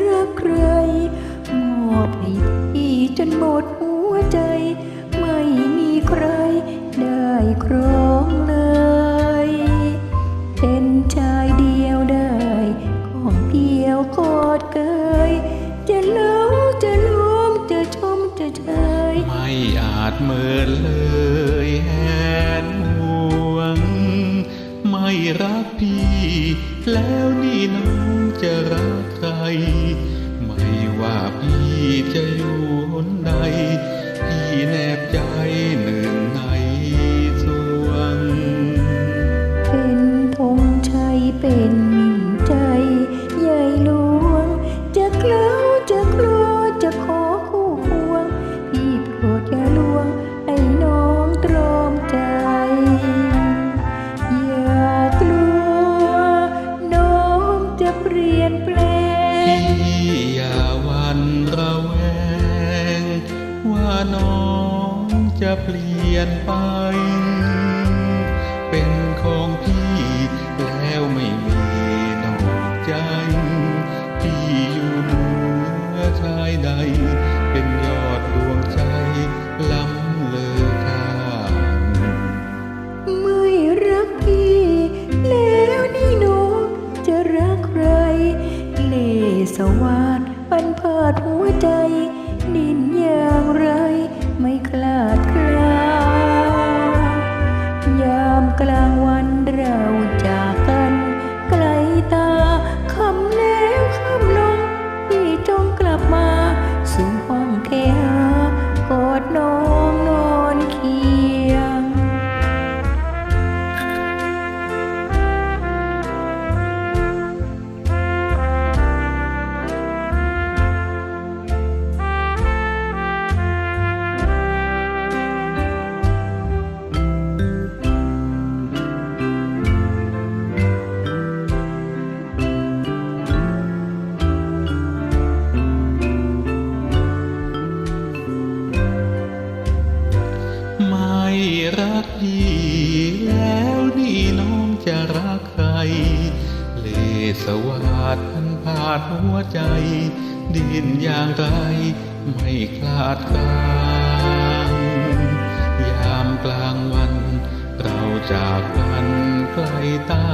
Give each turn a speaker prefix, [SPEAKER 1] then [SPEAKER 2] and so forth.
[SPEAKER 1] รักใครมอบให้พี่จนหมดหัวใจ ไม่มีใครได้ครองเลย เป็นชายเดียวได้ ของเดียวโคตรเกยจะเล่าจะล้มจะชมจะเชย
[SPEAKER 2] ไม่อาจเมินเลยแฮ ไม่รักพี่ แล้วนี่น้องจะรักใคร ไม่ว่าพี่จะอยู่หนใดพี่แนบใจ น้
[SPEAKER 1] องจะเปลี่ยน
[SPEAKER 2] ไป เป็นของพี่แล้วไม่มีนอกใจ พี่อยู่เหนือชายใด เป็นยอดดวงใจล้ำเลอค่า
[SPEAKER 1] ไม่รักพี่ แล้วนี่น้องจะรักใครเลสวาดปันพาดหัวใจ ดินอย่างไร ไม่คลาดคลายามกลางวันเราจากกัน ไกลตาคำแล้วคำลงพี่จงกลับมา สู่ห้องแค
[SPEAKER 2] รักพี่แล้วนี่น้องจะรักใคร เลสวาดพันผาดหัวใจ ดินอย่างไรไม่คลาดกลางยามกลางวัน เราจากกันไกลตา